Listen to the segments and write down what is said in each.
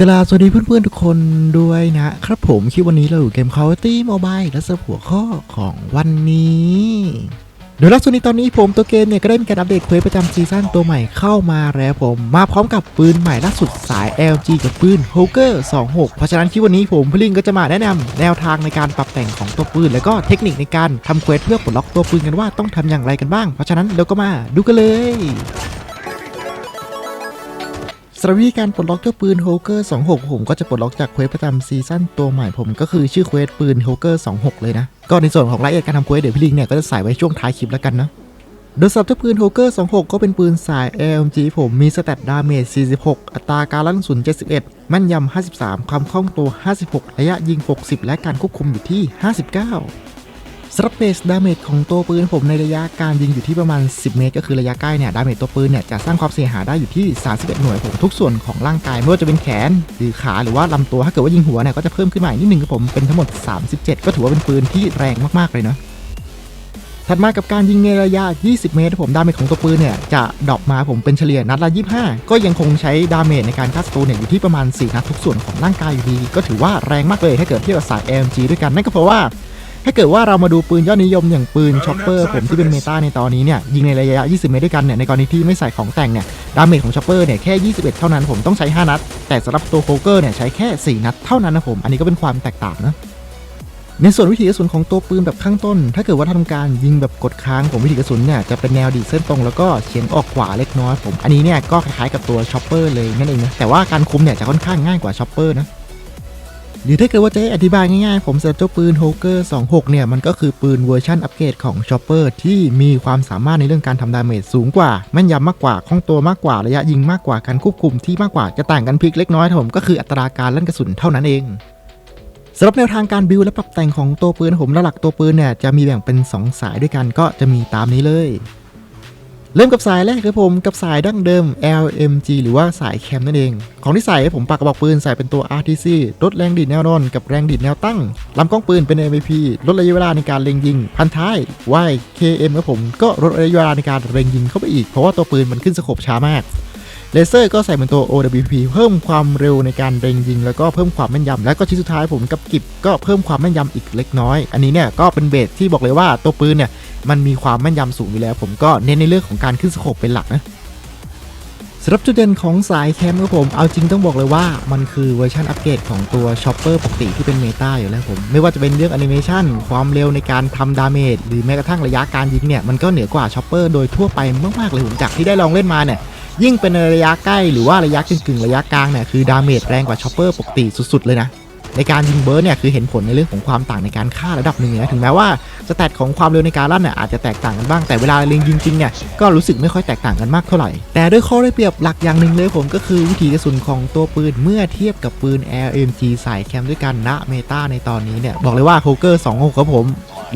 กราสวัสดีเพื่อนๆทุกคนด้วยนะครับผมคลิปวันนี้เราอยู่เกม Call of Duty Mobile และสำหรับหัวข้อของวันนี้โดยล่าสุดนี้ตอนนี้ผมตัวเกมเนี่ยก็ได้มีการอัปเดตเควสประจำซีซั่นตัวใหม่เข้ามาแล้วผมมาพร้อมกับปืนใหม่ล่าสุดสาย LG กับปืน h o g e r 26 เพราะฉะนั้นคลิปวันนี้ผมพลิงก็จะมาแนะนำแนวทางในการปรับแต่งของตัวปืน แล้วก็เทคนิคในการทำเควสเพื่อปลดล็อกตัวปืนกันว่าต้องทำอย่างไรกันบ้าง เพราะฉะนั้นเราก็มาดูกันเลยำหรับวิธีการปลดล็อกเจ้าปืนโฮเกอร์26 ผมก็จะปลดล็อกจากเควสประจำซีซั่นตัวใหม่ผมก็คือชื่อเควสปืนโฮเกอร์26 เลยนะ ก็ในส่วนของรายละเอียดการทำเควสเดี๋ยวพี่ลิงเนี่ยก็จะใส่ไว้ช่วงท้ายคลิปแล้วกันนะโดยสำหรับเจ้าปืนโฮเกอร์26 ก็เป็นปืนสาย AMG ผมมีสแตทดาเมจ 46 อัตราการลั่นสุน71 แม่นยำ 53 ความคล่องตัว 56 ระยะยิง 60 และการควบคุมอยู่ที่ 59 สำหรับเบสดาเมจของตัวปืนผมในระยะการยิงอยู่ที่ประมาณ 10 เมตร ก็คือระยะใกล้เนี่ยดาเมจตัวปืนเนี่ยจะสร้างความเสียหายได้อยู่ที่ 31 หน่วยผมทุกส่วนของร่างกายไม่ว่าจะเป็นแขน หรือขาหรือว่าลำตัวถ้าเกิดว่ายิงหัวเนี่ยก็จะเพิ่มขึ้นมาอีกนิดนึงครับผมเป็นทั้งหมด 37 ก็ถือว่าเป็นปืนที่แรงมากๆเลยเนาะถัดมากับการยิงในระยะ 20 เมตรผมดาเมจของตัวปืนเนี่ยจะดรอปมาผมเป็นเฉลี่ยนัดละ 25 ก็ยังคงใช้ดาเมจในการฆ่าศัตรูเนี่ยอยู่ที่ประมาณ 4 นัดทุกส่วนของร่างกายอยู่ดี ก็ถือว่าแรงมากเลยถ้าเกิดเทียบกับสาย AMG ด้วยกันนั่นก็เพราะว่า ถ้าเกิดว่าเรามาดูปืนยอดนิยมอย่างปืนช็อปเปอร์ผมที่เป็นเมตาในตอนนี้เนี่ยยิงในระยะ 20 เมตรด้วยกันเนี่ยในกรณีที่ไม่ใส่ของแต่งเนี่ยดาเมจของช็อปเปอร์เนี่ยแค่ 21 เท่านั้นผมต้องใช้ 5 นัด แต่สำหรับตัวโคเกอร์เนี่ยใช้แค่ 4 นัดเท่านั้นนะผม อันนี้ก็เป็นความแตกต่างนะในส่วนวิธีกระสุนของตัวปืนแบบข้างต้น ถ้าเกิดว่าทำการยิงแบบกดค้างผมวิธีกระสุนเนี่ยจะเป็นแนวดีเส้นตรงแล้วก็เฉียงออกขวาเล็กน้อยผม อันนี้เนี่ยก็คล้ายๆกับตัวช็อปเปอร์เลยนั่นเองนะแต่ว่าการคุมเนี่ยจะค่อนข้างง่ายกว่าช็อปเปอร์นะ หรือถ้าเกิดว่าจะให้อธิบายง่ายๆ ผมสำหรับเจ้าปืนโฮเกอร์26 เนี่ย มันก็คือปืนเวอร์ชันอัปเกรดของชอปเปอร์ที่มีความสามารถในเรื่องการทำดาเมจสูงกว่าแม่นยำมากกว่าคล่องตัวมากกว่าระยะยิงมากกว่าการควบคุมที่มากกว่าจะต่างกันเพียงเล็กน้อยผมก็คืออัตราการลั่นกระสุนเท่านั้นเองสำหรับแนวทางการบิวและปรับแต่งของตัวปืนผมหลักตัวปืนเนี่ยจะมีแบ่งเป็น 2 สายด้วยกันก็จะมีตามนี้เลย เริ่มกับสายแรกครับผมกับสายดั้งเดิม LMG หรือว่าสายแคมนั่นเอง ของที่ใส่ผมปากกระบอกปืนใส่เป็นตัว RTC ลดแรงดีดแนวนอนกับแรงดีดแนวตั้งลำกล้องปืนเป็น MVP ลดระยะเวลาในการเล็งยิง พันท้าย YKM ครับผมก็ลดระยะเวลาในการเล็งยิงเข้าไปอีก เพราะว่าตัวปืนมันขึ้นสโคปช้ามาก เลเซอร์ก็ใส่เป็นตัว OWP เพิ่มความเร็วในการเล็งยิง แล้วก็เพิ่มความแม่นยำและก็ชิ้นสุดท้ายผมกับกิบก็เพิ่มความแม่นยำอีกเล็กน้อย อันนี้เนี่ยก็เป็นเบสที่บอกเลยว่าตัวปืนเนี่ยมันมีความแม่นยำสูงอยู่แล้ว ผมก็เน้นในเรื่องของการขึ้นสโคปเป็นหลักนะสำหรับจุดเด่นของสายแคมป์ครับผม เอาจริงต้องบอกเลยว่ามันคือเวอร์ชันอัปเกรดของตัวช็อปเปอร์ปกติที่เป็นเมตาอยู่แล้วผม ไม่ว่าจะเป็นเรื่องแอนิเมชันความเร็วในการทำดาเมจหรือแม้กระทั่งระยะการยิงเนี่ย มันก็เหนือกว่าช็อปเปอร์โดยทั่วไปมากๆเลยผมจากที่ได้ลองเล่นมาเนี่ย ยิ่งเป็นระยะใกล้หรือว่าระยะกึ่งๆระยะกลางเนี่ยคือดาเมจแรงกว่าช็อปเปอร์ปกติสุดๆเลยนะในการยิงเบิร์ดเนี่ยคือเห็นผลในเรื่องของความต่างในการฆ่าระดับหนึ่งนะถึงแม้ว่าสแตทของความเร็วในการลั่นเนี่ยอาจจะแตกต่างกันบ้างแต่เวลาเล็งยิงจริงเนี่ยก็รู้สึกไม่ค่อยแตกต่างกันมากเท่าไหร่ แต่ด้วยข้อได้เปรียบหลักอย่างหนึ่งเลยผมก็คือวิธีกระสุนของตัวปืนเมื่อเทียบกับปืน LMG สายแคมด้วยกันณเมตาในตอนนี้เนี่ยบอกเลยว่าโคเกอร์26ครับผม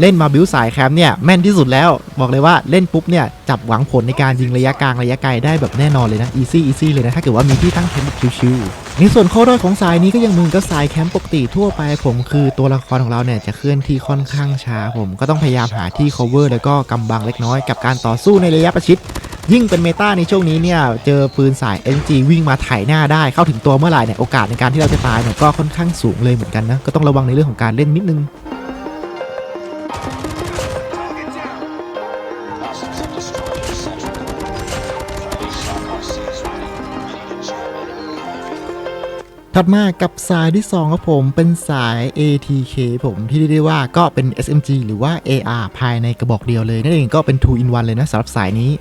เล่นมาบิวสายแคมป์เนี่ยแม่นที่สุดแล้ว บอกเลยว่าเล่นปุ๊บเนี่ยจับหวังผลในการยิงระยะกลางระยะไกลได้แบบแน่นอนเลยนะอีซี่อีซี่เลยนะ ถ้าเกิดว่ามีที่ตั้งแคมป์ชิวๆในส่วนข้อด้อยของสายนี้ก็ยังมึงก็สายแคมป์ปกติทั่วไปผมคือตัวละครของเราเนี่ยจะเคลื่อนที่ค่อนข้างช้าผมก็ต้องพยายามหาที่ cover แล้วก็กำบังเล็กน้อยกับการต่อสู้ในระยะประชิดยิ่งเป็นเมตาในช่วงนี้เนี่ยเจอปืนสาย NG วิ่งมาไถหน้าได้เข้าถึงตัวเมื่อไหร่เนี่ยโอกาสในการที่เราจะตายเนี่ยก็ค่อนข้างสูงเลยเหมือนกันนะก็ต้องระวังในเรื่องของการเล่นนิดนึง ถัดมากับสายที่ 2 ครับผมเป็นสาย ATK ผมที่เรียกได้ว่าก็เป็น SMG หรือว่า AR ภายในกระบอกเดียวเลย นั่นเองก็เป็น 2 in 1 เลยนะสำหรับสายนี้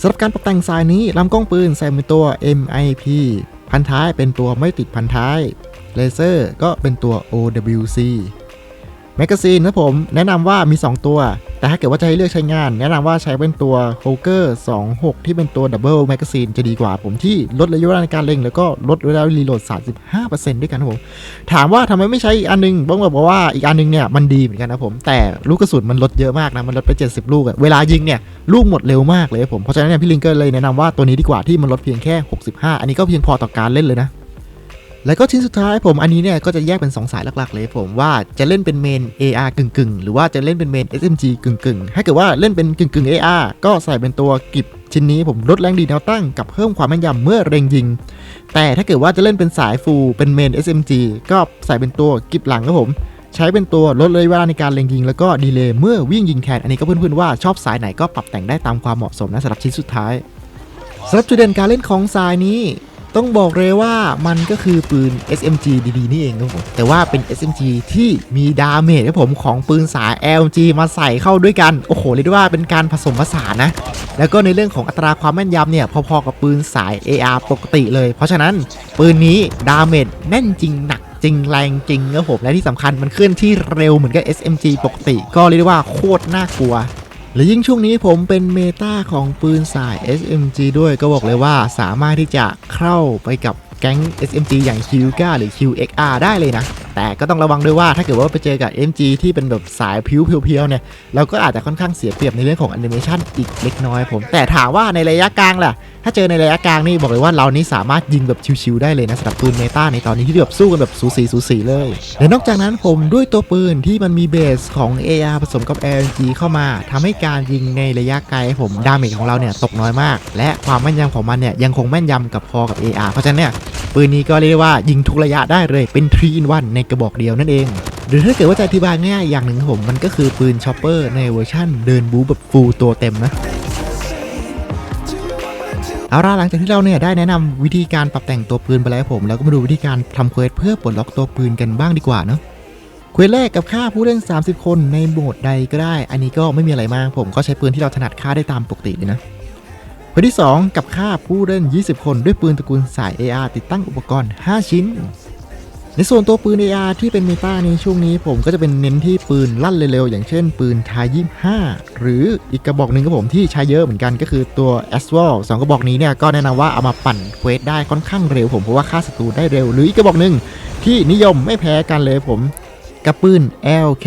สำหรับการปรับแต่งสายนี้ลำกล้องปืนใส่เป็นตัว MIP พันท้ายเป็นตัวไม่ติดพันท้ายเลเซอร์ก็เป็นตัว OWC แมกกาซีนนะผมแนะนำว่ามี 2 ตัว แต่ถ้าเกิดว่าจะให้เลือกใช้งาน แนะนำว่าใช้เป็นตัว h o g e r 26 ที่เป็นตัวดับเบิลแมกกาซีนจะดีกว่าผมที่ลดระยะเวลาในการเล็งแล้วก็ลดเวลารีโหลด 35%ด้วยกันนะผม ถามว่าทำไมไม่ใช้อีกอันนึงบ้างบอกว่าอีกอันนึงเนี่ยมันดีเหมือนกันนะผม แต่ลูกกระสุนมันลดเยอะมากนะ มันลดไป 70 ลูกอะเวลายิงเนี่ยลูกหมดเร็วมากเลยผม เพราะฉะนั้นเนี่ยพี่ลิงก็เลยแนะนำว่าตัวนี้ดีกว่าที่มันลดเพียงแค่ 65 อันนี้ก็เพียงพอต่อการเล่นเลยนะ แล้วก็ชิ้นสุดท้ายผมอันนี้เนี่ยก็จะแยกเป็น 2 สายหลักๆ เลยผมว่าจะเล่นเป็นเมน AR กึ่งๆ หรือว่าจะเล่นเป็นเมน SMG กึ่งๆ ถ้าเกิดว่าเล่นเป็นกึ่งๆ AR ก็ใส่เป็นตัวกิบชิ้นนี้ผมลดแรงดีแนวตั้งกับเพิ่มความแม่นยำเมื่อเล็งยิง แต่ถ้าเกิดว่าจะเล่นเป็นสายฟูลเป็นเมน SMG ก็ใส่เป็นตัวกิบหลังครับผมใช้เป็นตัวลดระยะเวลาในการเล็งยิง แล้วก็ดีเลย์เมื่อวิ่งยิงแคนอันนี้ก็เพื่อนๆว่าชอบสายไหนก็ปรับแต่งได้ตามความเหมาะสมนะสำหรับชิ้นสุดท้ายสำหรับจุดเด่นการเล่นของสายนี้ ต้องบอกเลยว่ามันก็คือปืน SMG ดีๆนี่เองครับผมแต่ว่าเป็น SMG ที่มีดาเมจครับผมของปืนสาย LMG มาใส่เข้าด้วยกัน โอ้โหเรียกได้ว่าเป็นการผสมผสานนะ แล้วก็ในเรื่องของอัตราความแม่นยำเนี่ยพอๆกับปืนสาย AR ปกติเลย เพราะฉะนั้นปืนนี้ดาเมจแน่นจริงหนักจริงแรงจริงครับผมและที่สำคัญมันเคลื่อนที่เร็วเหมือนกับ SMG ปกติ ก็เรียกได้ว่าโคตรน่ากลัว และยิ่งช่วงนี้ผมเป็นเมตาของปืนสาย SMG ด้วยก็บอกเลยว่าสามารถที่จะเข้าไปกับแก๊ง SMG อย่าง q หรือ QXR ได้เลยนะ แต่ก็ต้องระวังด้วยว่าถ้าเกิดว่าไปเจอกับ MG ที่เป็นแบบสายผิวเพียวๆเนี่ยเราก็อาจจะค่อนข้างเสียเปรียบในเรื่องของแอนิเมชันอีกเล็กน้อยผม แต่ถามว่าในระยะกลางล่ะ ถ้าเจอในระยะกลางนี่บอกเลยว่าเรานี่สามารถยิงแบบชิวๆได้เลยนะสำหรับปืนเมตาในตอนนี้ที่แบบสู้กันแบบสูสีสูสีเลยและนอกจากนั้นผมด้วยตัวปืนที่มันมีเบสของ AR ผสมกับ LNG เข้ามาทำให้การยิงในระยะไกลผมดาเมจของเราเนี่ยตกน้อยมาก และความแม่นยำของมันเนี่ยยังคงแม่นยำกับพอกับ AR เพราะฉะนั้นเนี่ยปืนนี้ก็เรียกว่ายิงทุกระยะได้เลยเป็น3 in 1ในกระบอกเดียวนั่นเอง หรือถ้าเกิดว่าจะอธิบายง่ายอย่างหนึ่งผมมันก็คือปืนชอปเปอร์ในเวอร์ชั่นเดินบูแบบฟูลตัวเต็มนะเอาล่ะหลังจากที่เราเนี่ยได้แนะนำวิธีการปรับแต่งตัวปืนไปแล้วผมแล้วก็มาดูวิธีการทำเควสเพื่อปลดล็อกตัวปืนกันบ้างดีกว่าเนาะเควสแรกกับฆ่าผู้เล่น 30 คนในโหมดใดก็ได้ อันนี้ก็ไม่มีอะไรมากผมก็ใช้ปืนที่เราถนัดฆ่าได้ตามปกติเลยนะเควสที่ 2 กับฆ่าผู้เล่น 20 คนด้วยปืนตระกูลสาย AR ติดตั้งอุปกรณ์ 5 ชิ้น ในส่วนตัวปืน AR ที่เป็นเมตาในช่วงนี้ผมก็จะเป็นเน้นที่ปืนลั่นเร็วๆ อย่างเช่นปืนทายิ5หรืออีกกระบอกหนึ่งครับผมที่ใช้เยอะเหมือนกันก็คือตัว a s w a l สองกระบอกนี้เนี่ยก็แนะนำว่าเอามาปั่นเควสได้ค่อนข้างเร็วผมเพราะว่าฆ่าศัตรูได้เร็ว หรืออีกกระบอกหนึ่งที่นิยมไม่แพ้กันเลยผมกับปืน LK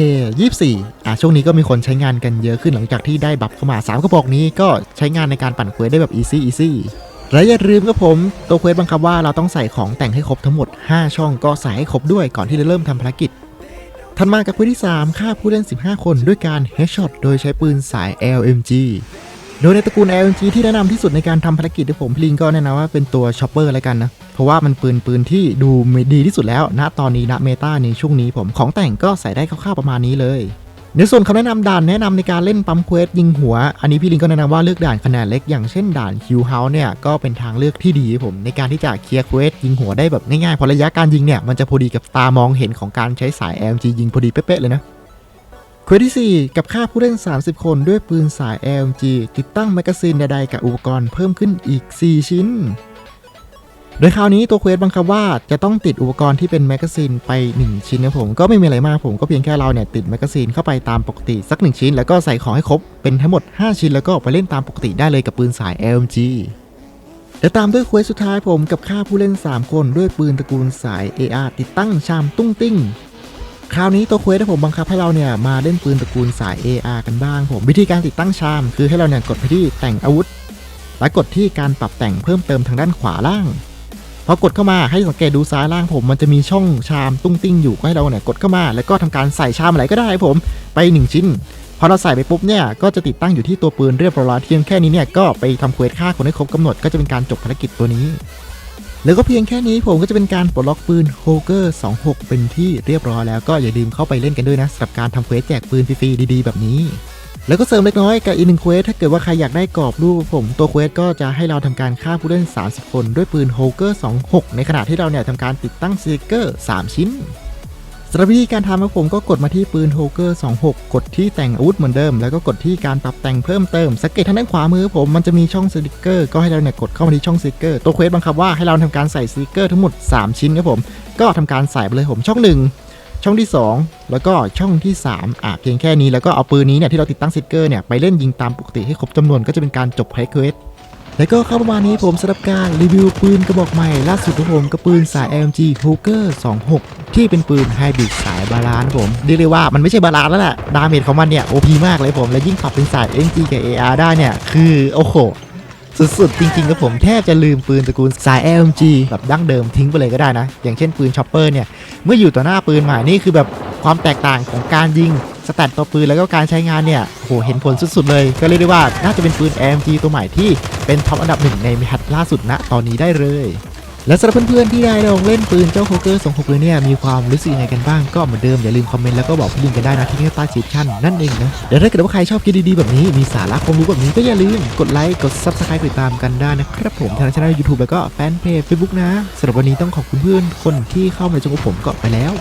24อะช่วงนี้ก็มีคนใช้งานกันเยอะขึ้นหลังจากที่ได้บัฟเข้ามา 3 กระบอกนี้ก็ใช้งานในการปั่นเควสได้แบบ easy easy และอย่าลืมครับผมตัวเควสบังคับว่าเราต้องใส่ของแต่งให้ครบทั้งหมด 5 ช่องก็ใส่ให้ครบด้วยก่อนที่จะเริ่มทำภารกิจถัดมากับเควสที่ 3 ฆ่าผู้เล่น 15 คนด้วยการ headshot โดยใช้ปืนสาย LMG โดยในตระกูล LMG ที่แนะนำที่สุดในการทำภารกิจที่ผมพลิงก็แนะนำว่าเป็นตัว chopper แล้วกันนะ เพราะว่ามันปืนปืนที่ดูดีที่สุดแล้วณตอนนี้ณเมตาในช่วงนี้ผมของแต่งก็ใส่ได้คร่าวๆประมาณนี้เลย ในส่วนคำแนะนำด่านแนะนำในการเล่นปั๊มเควสยิงหัว อันนี้พี่ลิงก็แนะนำว่าเลือกด่านขนาดเล็กอย่างเช่นด่านคิวเฮาส์เนี่ยก็เป็นทางเลือกที่ดีผมในการที่จะเคลียร์เควสยิงหัวได้แบบง่ายๆเพราะระยะการยิงเนี่ยมันจะพอดีกับตามองเห็นของการใช้สาย LMG ยิงพอดีเป๊ะๆเลยนะเควสที่ 4 กับฆ่าผู้เล่น 30 คนด้วยปืนสาย LMG ติดตั้งแมกกาซีนใดๆกับอุปกรณ์เพิ่มขึ้นอีก 4 ชิ้น โดยคราวนี้ตัวเควสบังคับว่าจะต้องติดอุปกรณ์ที่เป็นแมกกาซีนไป 1 ชิ้นนะผมก็ไม่มีอะไรมากผมก็เพียงแค่เราเนี่ยติดแมกกาซีนเข้าไปตามปกติสัก 1 ชิ้น แล้วก็ใส่ของให้ครบเป็นทั้งหมด 5 ชิ้นแล้วก็ไปเล่นตามปกติได้เลยกับปืนสาย LMG และตามด้วยเควสสุดท้ายผมกับฆ่าผู้เล่น 3 คนด้วยปืนตระกูลสาย AR ติดตั้งชามตุ้งติ้งคราวนี้ตัวเควสที่ผมบังคับให้เราเนี่ยมาเล่นปืนตระกูลสาย AR กันบ้าง ผมวิธีการติดตั้งชาม คือให้เราเนี่ยกดไปที่แต่งอาวุธ และกดที่การปรับแต่งเพิ่มเติมทางด้านขวาล่าง พอกดเข้ามาให้สังเกตดูซ้ายล่างผมมันจะมีช่องชามตุ้งติ้งอยู่ก็ให้เราเนี่ยกดเข้ามา แล้วก็ทำการใส่ชามอะไรก็ได้ผมไป 1 ชิ้นพอเราใส่ไปปุ๊บเนี่ยก็จะติดตั้งอยู่ที่ตัวปืนเรียบร้อยเพียงแค่นี้เนี่ยก็ไปทำเควสฆ่าคนให้ครบกำหนดก็จะเป็นการจบภารกิจตัวนี้ แล้วก็เพียงแค่นี้ผมก็จะเป็นการปลดล็อกปืนโฮเกอร์ 26 เป็นที่เรียบร้อยแล้วก็อย่าลืมเข้าไปเล่นกันด้วยนะสำหรับการทำเควสแจกปืนฟรีๆดีๆ แบบนี้ แล้วก็เสริมเล็กน้อยกับอีกหนึ่งเควสถ้าเกิดว่าใครอยากได้กรอบรูปผม ตัวเควสก็จะให้เราทำการฆ่าผู้เล่น 30 คนด้วยปืนโฮเกอร์26 ในขณะที่เราเนี่ยทำการติดตั้งสติกเกอร์ 3 ชิ้นสำหรับวิธีการทำของผมก็กดมาที่ปืนโฮเกอร์26 กดที่แต่งอาวุธเหมือนเดิม แล้วก็กดที่การปรับแต่งเพิ่มเติม สังเกตทางด้านขวามือผมมันจะมีช่องสติกเกอร์ก็ให้เราเนี่ยกดเข้ามาที่ช่องสติกเกอร์ตัวเควสบังคับว่าให้เราทำการใส่สติกเกอร์ทั้งหมด 3 ชิ้นครับผมก็ทำการใส่ไปเลยผมช่อง 1 ช่องที่ 2 แล้วก็ช่องที่ 3 อะเพียงแค่นี้แล้วก็เอาปืนนี้เนี่ยที่เราติดตั้งสติกเกอร์เนี่ยไปเล่นยิงตามปกติให้ครบจำนวนก็จะเป็นการจบไฮเควสแล้วก็เข้าประมาณนี้ผมสำหรับการรีวิวปืนกระบอกใหม่ล่าสุดของผมกับปืนสาย LMG Hooker 26 ที่เป็นปืนไฮบริดสายบาลานผมเรียกได้ว่ามันไม่ใช่บาลานแล้วแหละดาเมจของมันเนี่ย OP มากเลยผม และยิ่งปรับเป็นสาย NG กับ AR ได้เนี่ยคือโอ้โห สุดๆ จริงๆครับผมแทบจะลืมปืนตระกูลสาย LMG แบบดั้งเดิมทิ้งไปเลยก็ได้นะ อย่างเช่นปืนช็อปเปอร์เนี่ย เมื่ออยู่ต่อหน้าปืนใหม่นี่คือแบบความแตกต่างของการยิงสแตทตัวปืนแล้วก็การใช้งานเนี่ยโหเห็นผลสุดๆเลย ก็เรียกได้ว่าน่าจะเป็นปืน AMG ตัวใหม่ที่เป็นท็อปอันดับหนึ่งในมิฮัตล่าสุดณตอนนี้ได้เลย และสำหรับเพื่อนๆที่ได้ลองเล่นปืนเจ้าโคเกอร์26เลยเนี่ยมีความรู้สึกยังไงกันบ้างก็เหมือนเดิมอย่าลืมคอมเมนต์แล้วก็บอกพี่ลิงกันได้นะที่นี่ใต้คลิปชั่นนั่นเองนะเดี๋ยวถ้าเกิดว่าใครชอบคลิปดีๆแบบนี้มีสาระความรู้แบบนี้ก็อย่าลืมกดไลค์กดซับสไครต์ติดตามกันได้นะครับผมทางช่องยูทูบแล้วก็แฟนเพจเฟซบุ๊กนะสำหรับวันนี้ต้องขอบคุณเพื่อนคนที่เข้ามาในช่องขอผมก็ไปแล้ว